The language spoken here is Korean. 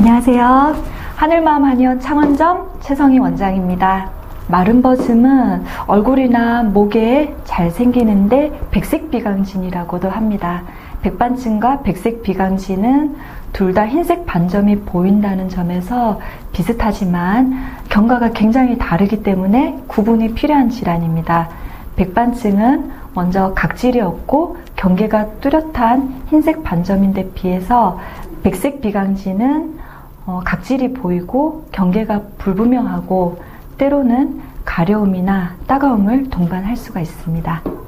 안녕하세요. 하늘마음 한의원 창원점 최성희 원장입니다. 마른 버슴은 얼굴이나 목에 잘 생기는데 백색 비강진이라고도 합니다. 백반증과 백색 비강진은 둘 다 흰색 반점이 보인다는 점에서 비슷하지만 경과가 굉장히 다르기 때문에 구분이 필요한 질환입니다. 백반증은 먼저 각질이 없고 경계가 뚜렷한 흰색 반점인데 비해서 백색 비강진은 어, 각질이 보이고 경계가 불분명하고 때로는 가려움이나 따가움을 동반할 수가 있습니다.